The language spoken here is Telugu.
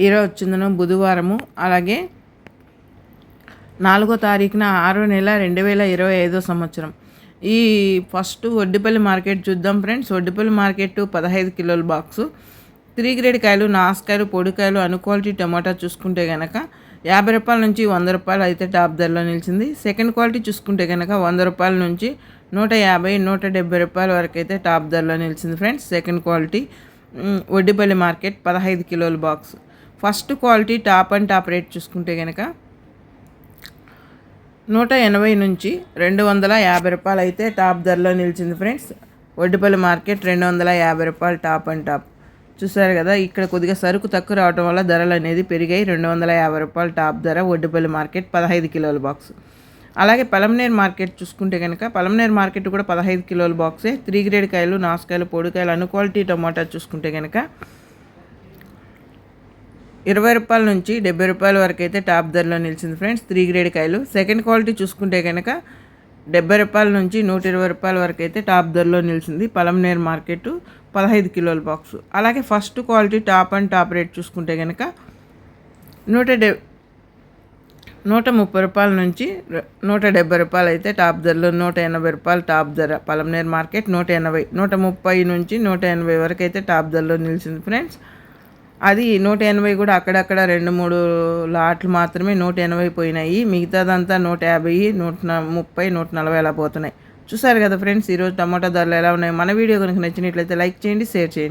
ఈరోజు వచ్చిందను బుధవారము అలాగే నాలుగో తారీఖున ఆరో నెల రెండు వేల ఇరవై ఐదో సంవత్సరం. ఈ ఫస్ట్ వడ్డిపల్లి మార్కెట్ చూద్దాం ఫ్రెండ్స్. వడ్డిపల్లి మార్కెట్ పదహైదు కిలోల బాక్సు. త్రీ గ్రేడ్ కాయలు నాసుకాయలు పొడికాయలు అను క్వాలిటీ టమాటా చూసుకుంటే కనుక యాభై రూపాయల నుంచి వంద రూపాయలు అయితే టాప్ ధరలో నిలిచింది. సెకండ్ క్వాలిటీ చూసుకుంటే కనుక వంద రూపాయల నుంచి నూట యాభై నూట డెబ్బై రూపాయల వరకు అయితే టాప్ ధరలో నిలిచింది friends. Second quality Oddipalli market పదహైదు కిలోల box. First quality top and top rate చూసుకుంటే కనుక నూట ఎనభై నుంచి రెండు వందల యాభై రూపాయలు అయితే టాప్ ధరలో నిలిచింది ఫ్రెండ్స్. వడ్డిపల్లి మార్కెట్ రెండు వందల యాభై రూపాయలు టాప్ అండ్ టాప్. చూసారు కదా ఇక్కడ కొద్దిగా సరుకు తక్కువ రావడం వల్ల ధరలు అనేది పెరిగాయి. రెండు వందల యాభై రూపాయలు టాప్ ధర వడ్డిపల్లి మార్కెట్ పదహైదు కిలోల బాక్స్. అలాగే పలంనేరు మార్కెట్ చూసుకుంటే కనుక పలంనేరు మార్కెట్ కూడా పదహైదు కిలోల బాక్సే. త్రీ గ్రేడ్ కాయలు నాసుకాయలు పొడికాయలు అను క్వాలిటీ టమాటా చూసుకుంటే కనుక ఇరవై రూపాయల నుంచి డెబ్బై రూపాయల వరకు అయితే టాప్ ధరలో నిలిచింది ఫ్రెండ్స్ త్రీ గ్రేడ్ కాయలు. సెకండ్ క్వాలిటీ చూసుకుంటే కనుక డెబ్బై రూపాయల నుంచి నూట ఇరవై రూపాయల వరకు అయితే టాప్ ధరలో నిలిచింది పలంనేర్ మార్కెట్ పదహైదు కిలోల బాక్స్ అలాగే first quality top and top rate చూసుకుంటే కనుక నూట డె నూట ముప్పై రూపాయల నుంచి నూట డెబ్బై రూపాయలు అయితే టాప్ ధరలో నూట ఎనభై రూపాయలు టాప్ ధర పలంనేర్ మార్కెట్ నూట ఎనభై నూట ముప్పై నుంచి నూట ఎనభై వరకు అయితే టాప్ ధరలో నిలిచింది ఫ్రెండ్స్. అది నూట ఎనభై కూడా అక్కడక్కడ రెండు మూడు లాట్లు మాత్రమే నూట ఎనభై పోయినాయి. మిగతాదంతా నూట యాభై నూట ముప్పై నూట నలభై అలా పోతున్నాయి. చూసారు కదా ఫ్రెండ్స్ ఈరోజు టమాటా ధరలు ఎలా ఉన్నాయి? మన వీడియో కనుక నచ్చినట్లయితే లైక్ చేయండి షేర్ చేయండి.